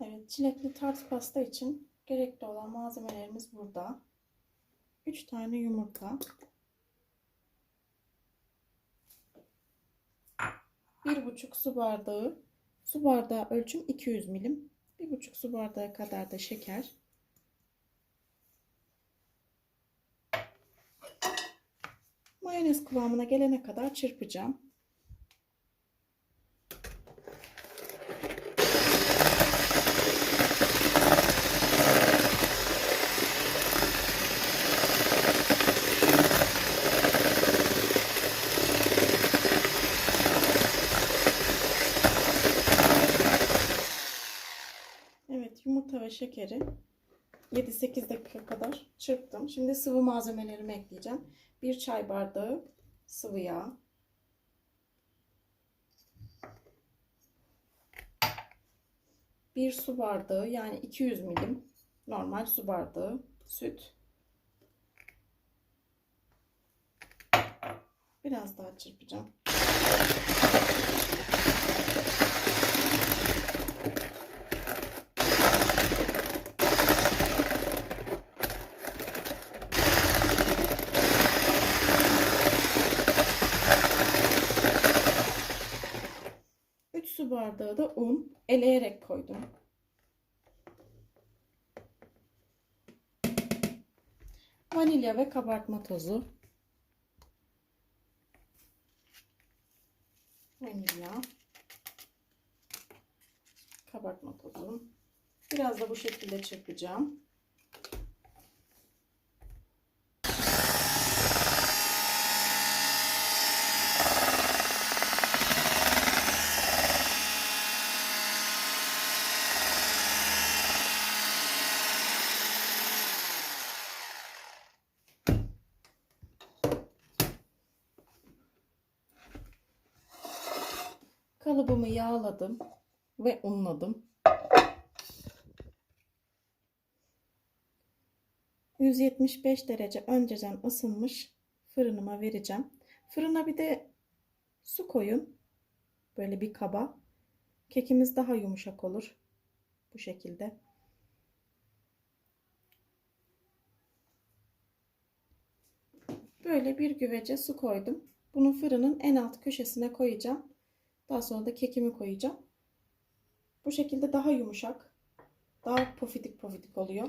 Evet, çilekli tart pasta için gerekli olan malzemelerimiz burada. 3 tane yumurta. 1,5 su bardağı. Su bardağı ölçüm 200 milim. 1,5 su bardağı kadar da şeker. Mayonez kıvamına gelene kadar çırpacağım. Evet, yumurta ve şekeri 7-8 dakika kadar çırptım. Şimdi sıvı malzemelerimi ekleyeceğim. 1 çay bardağı sıvı yağ. Bir su bardağı yani 200 milim normal su bardağı süt. Biraz daha çırpacağım. Bardağı da un eleyerek koydum. Vanilya ve kabartma tozu. Vanilya. Kabartma tozu. Biraz da bu şekilde çırpacağım. Kalıbımı yağladım ve unladım. 175 derece önceden ısınmış fırınıma vereceğim. Fırına bir de su koyun. Böyle bir kaba. Kekimiz daha yumuşak olur. Bu şekilde. Böyle bir güvece su koydum. Bunu fırının en alt köşesine koyacağım. Daha sonra da kekimi koyacağım. Bu şekilde daha yumuşak, daha pofidik pofidik oluyor.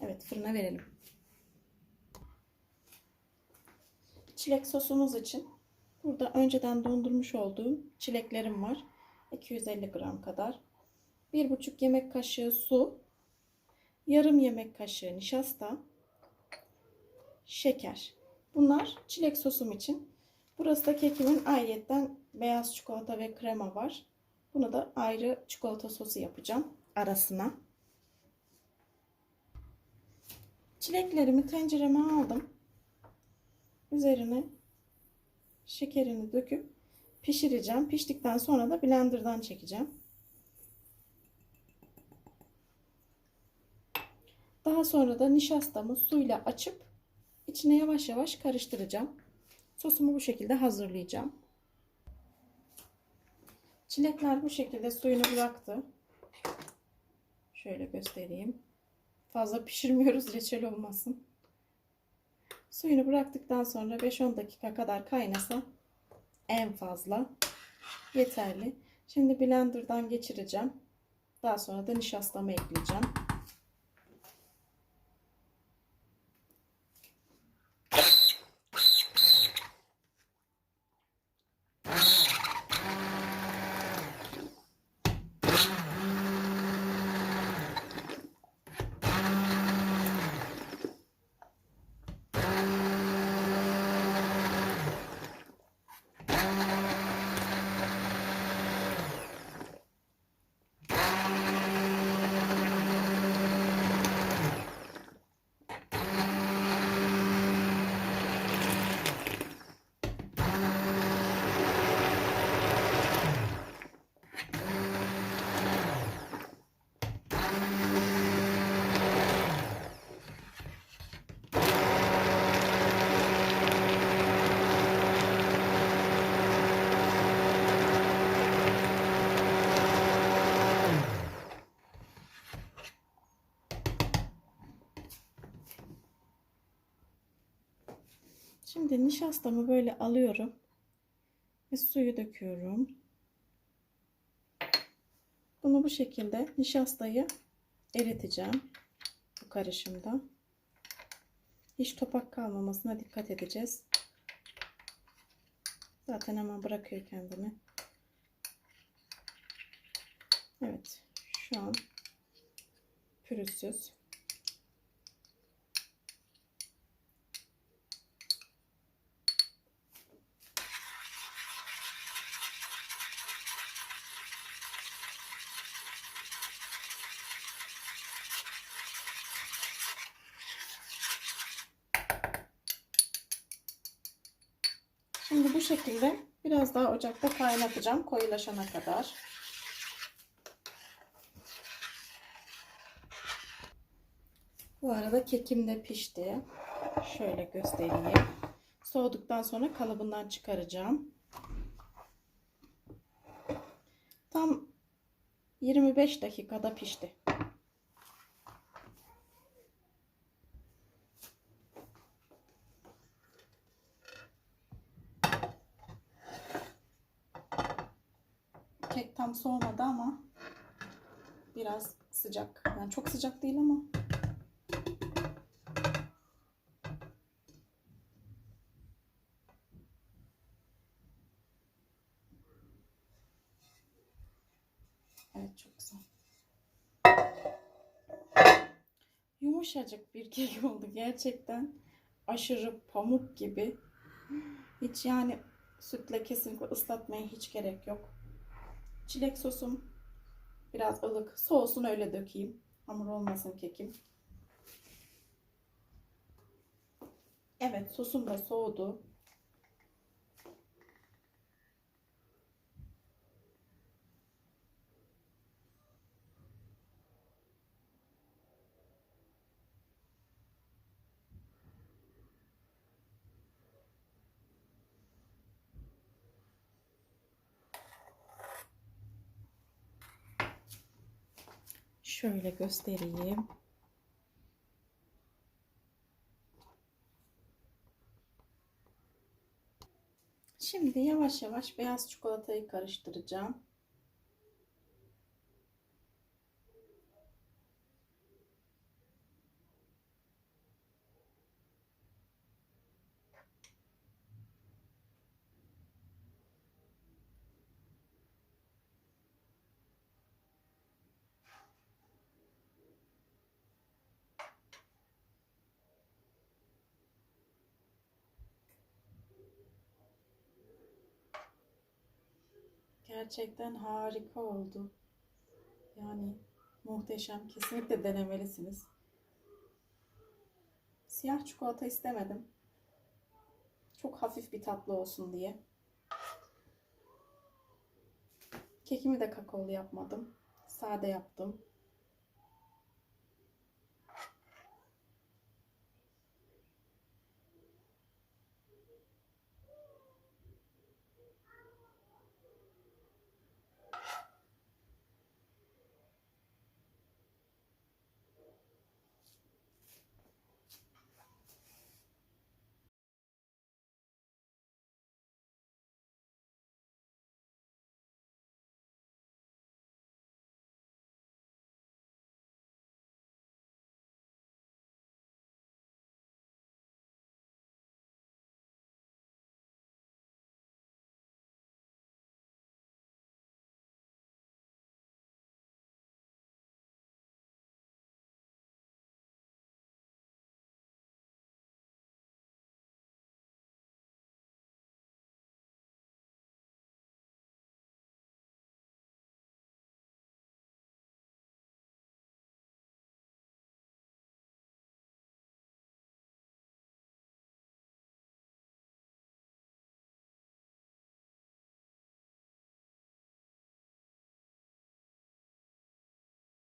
Evet fırına verelim. Çilek sosumuz için burada önceden dondurmuş olduğum çileklerim var. 250 gram kadar. 1,5 yemek kaşığı su, yarım yemek kaşığı nişasta, şeker. Bunlar çilek sosum için. Burası da kekimin ayrıyetten beyaz çikolata ve krema var. Bunu da ayrı çikolata sosu yapacağım arasına. Çileklerimi tencereme aldım. Üzerine şekerini döküp pişireceğim. Piştikten sonra da blenderdan çekeceğim. Daha sonra da nişastamı suyla açıp içine yavaş yavaş karıştıracağım. Sosumu bu şekilde hazırlayacağım. Çilekler bu şekilde suyunu bıraktı. Şöyle göstereyim. Fazla pişirmiyoruz reçel olmasın. Suyunu bıraktıktan sonra 5-10 dakika kadar kaynasa en fazla yeterli. Şimdi blenderdan geçireceğim. Daha sonra da nişastamı ekleyeceğim. Şimdi nişastamı böyle alıyorum ve suyu döküyorum. Bunu bu şekilde nişastayı eriteceğim bu karışımda. Hiç topak kalmamasına dikkat edeceğiz. Zaten hemen bırakıyor kendini. Evet. Şu an pürüzsüz. Şimdi bu şekilde biraz daha ocakta kaynatacağım koyulaşana kadar. Bu arada kekim de pişti. Şöyle göstereyim. Soğuduktan sonra kalıbından çıkaracağım. Tam 25 dakikada pişti. Kek tam soğumadı ama biraz sıcak. Yani çok sıcak değil ama Evet çok güzel. Yumuşacık bir kek oldu gerçekten. Aşırı pamuk gibi. Hiç yani sütle kesinlikle ıslatmaya hiç gerek yok. Çilek sosum biraz ılık. Soğusun öyle dökeyim. Hamur olmasın kekim. Evet sosum da soğudu. Şöyle göstereyim. Şimdi yavaş yavaş beyaz çikolatayı karıştıracağım. Gerçekten harika oldu. Yani muhteşem. Kesinlikle denemelisiniz. Siyah çikolata istemedim. Çok hafif bir tatlı olsun diye. Kekimi de kakaolu yapmadım. Sade yaptım.